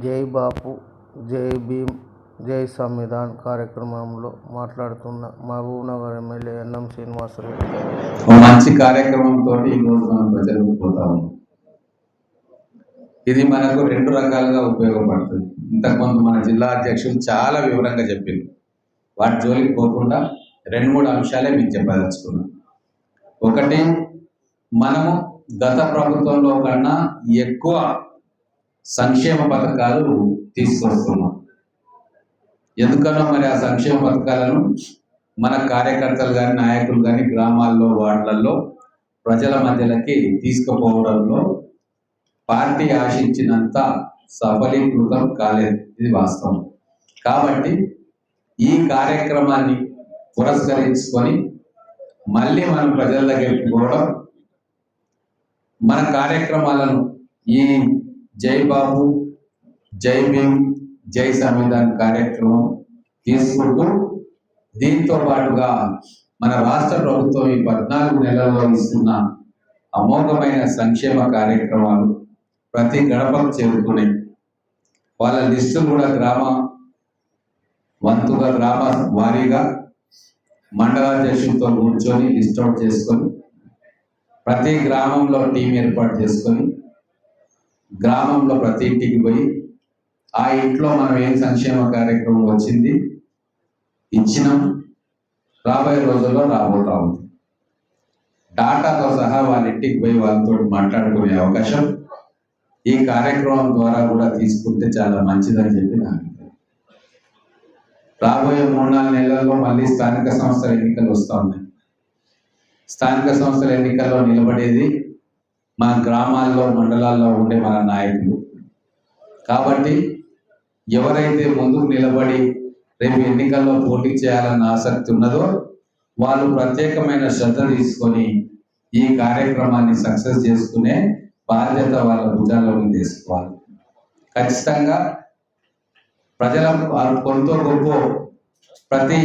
జై భీమ్ జై సంవిధాన్ కార్యక్రమంలో మాట్లాడుతున్న మహబూబ్నగర్ ఎమ్మెల్యే ఎన్ఎం శ్రీనివాసరావు. మంచి కార్యక్రమంతో ఈరోజు మనం ప్రజలకు ఇది మనకు రెండు రకాలుగా ఉపయోగపడుతుంది. ఇంతకుముందు మన జిల్లా అధ్యక్షులు చాలా వివరంగా చెప్పింది వాటి జోలికి పోకుండా రెండు మూడు అంశాలే మీకు చెప్పదలుచుకున్నాం. ఒకటి మనము గత ప్రభుత్వంలో కన్నా ఎక్కువ సంక్షేమ పథకాలు తీసుకొస్తున్నాం. ఎందుకనో మరి ఆ సంక్షేమ పథకాలను మన కార్యకర్తలు కానీ నాయకులు కానీ గ్రామాల్లో వార్డులలో ప్రజల మధ్యలోకి తీసుకుపోవడంలో పార్టీ ఆశించినంత సఫలీకృతం కాలేదు. ఇది వాస్తవం. కాబట్టి ఈ కార్యక్రమాన్ని పురస్కరించుకొని మళ్ళీ మనం ప్రజల దగ్గరికి పోవడం మన కార్యక్రమాలను ఈ జై బాబు జై భీమ్ జై సంవిధాన్ కార్యక్రమం తీసుకుంటూ దీంతో పాటుగా మన రాష్ట్ర ప్రభుత్వం ఈ పద్నాలుగు నెలల్లో ఇస్తున్న అమోఘమైన సంక్షేమ కార్యక్రమాలు ప్రతి గడపకు చేరుకున్నాయి. వాళ్ళ లిస్టు కూడా గ్రామ వంతుగా గ్రామ వారీగా మండలాధ్యక్షులతో కూర్చొని లిస్ట్ అవుట్ చేసుకొని ప్రతి గ్రామంలో టీం ఏర్పాటు చేసుకొని గ్రామంలో ప్రతి ఇంటికి పోయి ఆ ఇంట్లో మనం ఏం సంక్షేమ కార్యక్రమం వచ్చింది? ఇచ్చినాం. రాబోయే రోజుల్లో రాబోతా ఉంది. డాటాతో సహా వాళ్ళ ఇంటికి పోయి వాళ్ళతో మాట్లాడుకునే అవకాశం ఈ కార్యక్రమం ద్వారా కూడా తీసుకుంటే చాలా మంచిదని చెప్పి నా రాబోయే మూడు నాలుగు నెలల్లో మళ్ళీ స్థానిక సంస్థల ఎన్నికలు వస్తూ ఉన్నాయి. స్థానిక సంస్థల ఎన్నికల్లో నిలబడేది మా గ్రామాల్లో మండలాల్లో ఉండే మన నాయకులు. కాబట్టి ఎవరైతే ముందుకు నిలబడి రేపు ఎన్నికల్లో పోటీ చేయాలన్న ఆసక్తి ఉన్నదో వాళ్ళు ప్రత్యేకమైన శ్రద్ధ తీసుకొని ఈ కార్యక్రమాన్ని సక్సెస్ చేసుకునే బాధ్యత వాళ్ళ భుజాల్లోకి తీసుకోవాలి. ఖచ్చితంగా ప్రజల వారు కొంత గొప్ప ప్రతి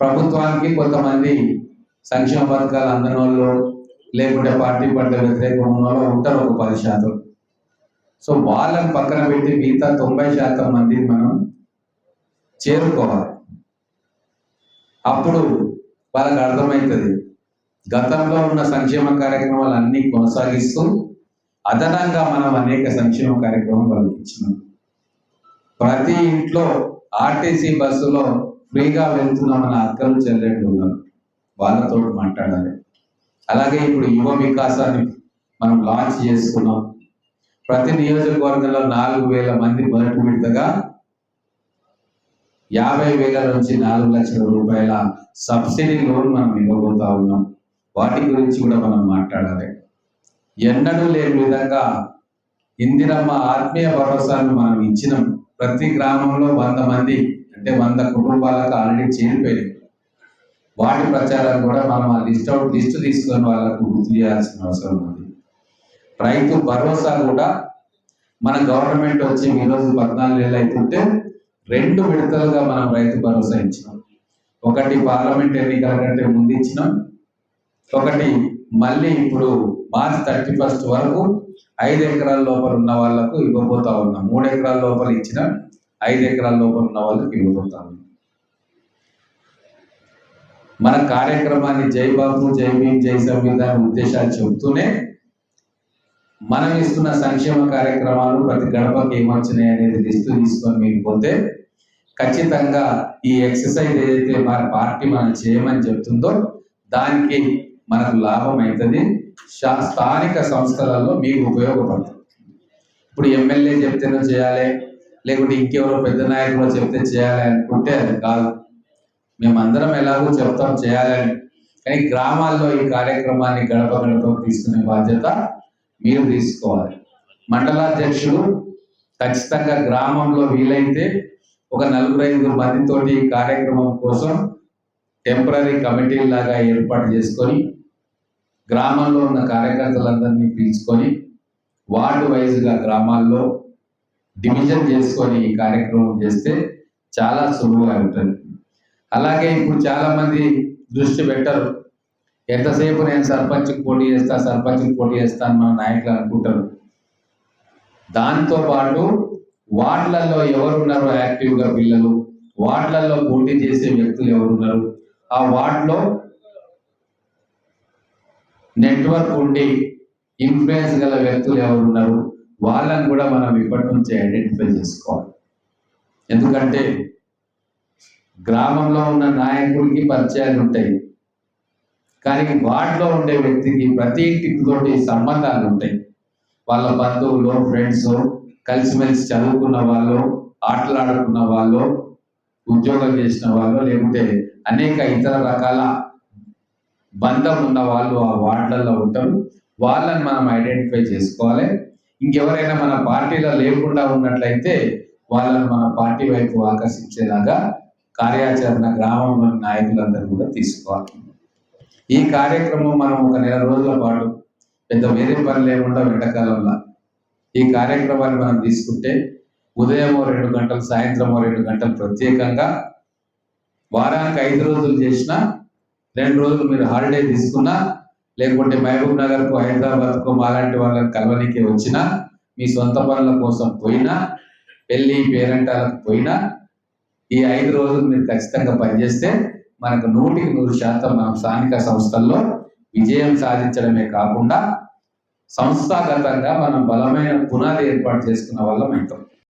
ప్రభుత్వానికి కొంతమంది సంక్షేమ పథకాలు అందనోళ్ళు లేకుంటే పార్టీ పట్ల వ్యతిరేకం ఉన్న వాళ్ళు ఉంటారు ఒక పది శాతం. సో వాళ్ళని పక్కన పెట్టి మిగతా తొంభై శాతం మంది మనం చేరుకోవాలి. అప్పుడు వాళ్ళకి అర్థమవుతుంది గతంలో ఉన్న సంక్షేమ కార్యక్రమాలు అన్ని కొనసాగిస్తూ అదనంగా మనం అనేక సంక్షేమ కార్యక్రమాలు వాళ్ళకి ఇచ్చినాం ప్రతి ఇంట్లో ఆర్టీసీ బస్సులో ఫ్రీగా వెళ్తున్న మన అక్కలు చెల్లెళ్ళు ఉన్నారు. వాళ్ళతో మాట్లాడాలి. అలాగే ఇప్పుడు యువ వికాసాన్ని మనం లాంచ్ చేసుకున్నాం. ప్రతి నియోజకవర్గంలో నాలుగు వేల మంది మొదటి విడతగా యాభై వేల నుంచి నాలుగు లక్షల రూపాయల సబ్సిడీ లోన్ మనం ఇవ్వబోతా ఉన్నాం. వాటి గురించి కూడా మనం మాట్లాడాలి. ఎన్నడూ లేని విధంగా ఇందిరమ్మ ఆత్మీయ భరోసాను మనం ఇచ్చినాం. ప్రతి గ్రామంలో వంద మంది అంటే వంద కుటుంబాలకు ఆల్రెడీ చేరిపోయినాయి. వాటి ప్రచారం కూడా మనం ఆ లిస్ట్ అవుట్ లిస్ట్ తీసుకొని వాళ్ళకు గుర్తు చేయాల్సిన అవసరం ఉంది. రైతు భరోసా కూడా మన గవర్నమెంట్ వచ్చి ఈరోజు పద్నాలుగు వేలు అవుతుంటే రెండు విడతలుగా మనం రైతు భరోసా ఇచ్చినాం. ఒకటి పార్లమెంట్ ఎన్నికల కంటే ముందు ఇచ్చినాం. ఒకటి మళ్ళీ ఇప్పుడు మార్చ్ థర్టీ ఫస్ట్ వరకు ఐదు ఎకరాల లోపల ఉన్న వాళ్ళకు ఇవ్వబోతా ఉన్నాం. మూడు ఎకరాల లోపల ఇచ్చిన. ఐదు ఎకరాల లోపల ఉన్న వాళ్ళకి ఇవ్వబోతా ఉన్నాం. మన కార్యక్రమాన్ని జై బాబు జై భీమ్ జై సంవిధాన ఉద్దేశాలు చెబుతూనే మనం ఇస్తున్న సంక్షేమ కార్యక్రమాలు ప్రతి గడపకి ఏమొచ్చినాయి అనేది లిస్టు తీసుకొని మీకు పోతే ఖచ్చితంగా ఈ ఎక్సర్సైజ్ ఏదైతే మన పార్టీ మనం చేయమని చెప్తుందో దానికి మనకు లాభం అవుతుంది శా- స్థానిక సంస్థలలో మీకు ఉపయోగపడుతుంది. ఇప్పుడు ఎమ్మెల్యే చెప్తేనే చేయాలి లేకుంటే ఇంకెవరో పెద్ద నాయకులు చెప్తే చేయాలి అనుకుంటే అది కాదు. మేమందరం ఎలాగో చెప్తాం చేయాలని. కానీ గ్రామాల్లో ఈ కార్యక్రమాన్ని గడప గడప తీసుకునే బాధ్యత మీరు తీసుకోవాలి. మండలాధ్యక్షులు ఖచ్చితంగా గ్రామంలో వీలైతే ఒక నలుగురు ఐదుగురు మందితోటి ఈ కార్యక్రమం కోసం టెంపరీ కమిటీ లాగా ఏర్పాటు చేసుకొని గ్రామంలో ఉన్న కార్యకర్తలందరినీ పిలుచుకొని వార్డు వైజ్గా గ్రామాల్లో డివిజన్ చేసుకొని ఈ కార్యక్రమం చేస్తే చాలా సులువుగా ఉంటుంది. అలాగే ఇప్పుడు చాలా మంది దృష్టి పెట్టరు. ఎంతసేపు నేను సర్పంచ్కి పోటీ చేస్తా సర్పంచ్కి పోటీ చేస్తా అని మన నాయకులు అనుకుంటారు. దాంతో పాటు వార్డులలో ఎవరున్నారు యాక్టివ్గా పిల్లలు వార్డులలో పోటీ చేసే వ్యక్తులు ఎవరున్నారు? ఆ వార్డులో నెట్వర్క్ ఉండి ఇన్ఫ్లుయెన్స్ గల వ్యక్తులు ఎవరున్నారు? వాళ్ళని కూడా మనం ఇప్పటి నుంచి ఐడెంటిఫై చేసుకోవాలి. ఎందుకంటే గ్రామంలో ఉన్న నాయకుడికి పరిచయాలు ఉంటాయి. కానీ వార్డులో ఉండే వ్యక్తికి ప్రతి ఇంటితోటి సంబంధాలు ఉంటాయి. వాళ్ళ బంధువులు ఫ్రెండ్స్ కలిసిమెలిసి చదువుకున్న వాళ్ళు ఆటలాడుకున్న వాళ్ళు ఉద్యోగం చేసిన వాళ్ళు లేకుంటే అనేక ఇతర రకాల బంధం ఉన్న వాళ్ళు ఆ వార్డులలో ఉంటారు. వాళ్ళని మనం ఐడెంటిఫై చేసుకోవాలి. ఇంకెవరైనా మన పార్టీలో లేకుండా ఉన్నట్లయితే వాళ్ళని మన పార్టీ వైపు ఆకర్షించేలాగా కార్యాచరణ గ్రామంలోని నాయకులందరూ కూడా తీసుకోవాలి. ఈ కార్యక్రమం మనం ఒక నెల రోజుల పాటు పెద్ద వేరే పని లేకుండా ఎండాకాలంలో ఈ కార్యక్రమాన్ని మనం తీసుకుంటే ఉదయం రెండు గంటలు సాయంత్రమో రెండు గంటలు ప్రత్యేకంగా వారానికి ఐదు రోజులు చేసినా రెండు రోజులు మీరు హాలిడే తీసుకున్నా లేకుంటే మహబూబ్ నగర్కు హైదరాబాద్కు మాలాంటి వాళ్ళని కలవనికి వచ్చినా మీ సొంత పనుల కోసం పోయినా పెళ్ళి పేరెంటాలకు పోయినా ఈ ఐదు రోజులు మీరు ఖచ్చితంగా పనిచేస్తే మనకు నూటికి నూరు శాతం మనం స్థానిక సంస్థల్లో విజయం సాధించడమే కాకుండా సంస్థాగతంగా మనం బలమైన పునాది ఏర్పాటు చేసుకున్న వాళ్ళం అవుతాం.